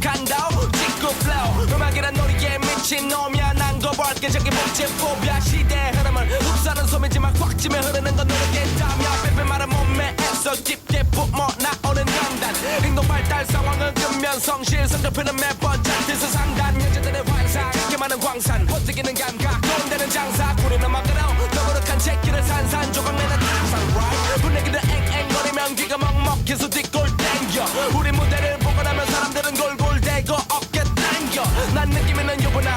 간다 찍고 flow 음악이란 놀이에 미친 놈이야. 난거 밝게 적인 복제 포비아 시대 흐름을 흡사는 소매지만 확 찜에 흐르는 건 노력의 땀이야. 빼빼 말은 몸매 애써 깊게 뿜어 나오는 강단. 행동 발달 상황은 금면 성실 성적표는 맵.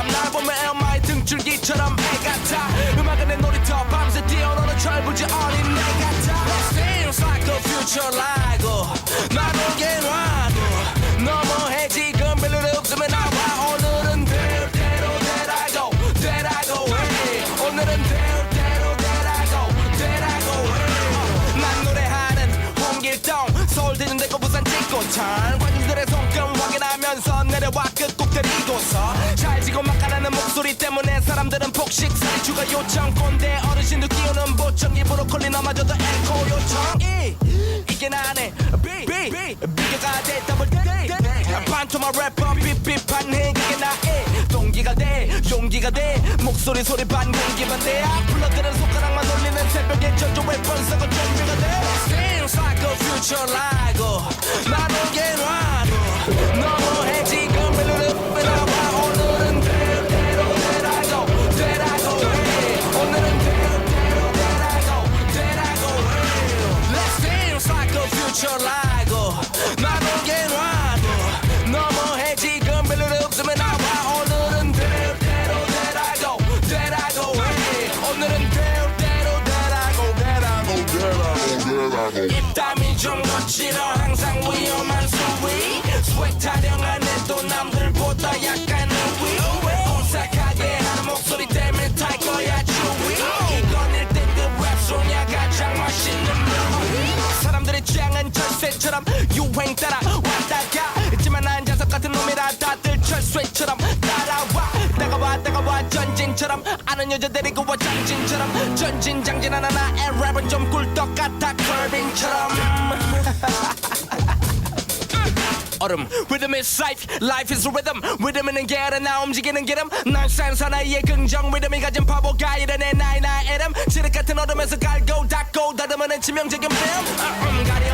유부남 날 보면 에어마이 등줄기처럼 애 같아 음악은 내 놀이터 밤새 뛰어노는 철부지 어린 내 같아 Seems like a future 라고 난 오게 놔도 너무해 지금 별일 없으면 나와. 오늘은 될 대로 되라고 되라고 해 오늘은 될 대로 되라고 되라고 해난 노래하는 홍길동. 서울 대전 대구 부산 찍고천 관중들의 손금 확인하면서 내려와 끝 때문에 사람들은 폭식살이 추가 요청 꼰대 어르신들 끼우는 보청 입으로 콜리너마저도 앵콜 요청이. 이게 나네. B B 비교가 돼. 더블 D 반토막 래퍼 삐삐판해. 그게 나의 동기가 돼. 용기가 돼. 목소리 소리 반 공기만 돼. 불러드는 손가락만 올리는 새벽에 전조의 번쩍은 준비가 돼 like a future 라고. 난 오게 놔도 너무해. 지금 별로 없으면 나와. 오늘은 될 대로 되라고. 되라고 해. 오늘은 될 대로 되라고. 되라고 되라고. 입담이 좀 거칠어. 항상 위험한 수위 스웩 타령한 애도 남들보다 약간 철새처럼 유행 따라 왔다가 있지만 난 자석 같은 놈이라 다들 철새처럼 따라와. 다가와 다가와 전진처럼. 아는 여자 데리고 와 장진처럼. 전진 장진 하나 나의 랩은 좀 꿀떡 같아 컬빙처럼. 얼음 Rhythm is life, life is rhythm. Rhythm은 게으르 나 움직이는 기름. 난 산사나이의 긍정 리듬이 가진 바보가 이래내 나의 나의 이름. 지륵 같은 얼음에서 갈고 닦고 다듬어낸 치명적인 film. 음, 가리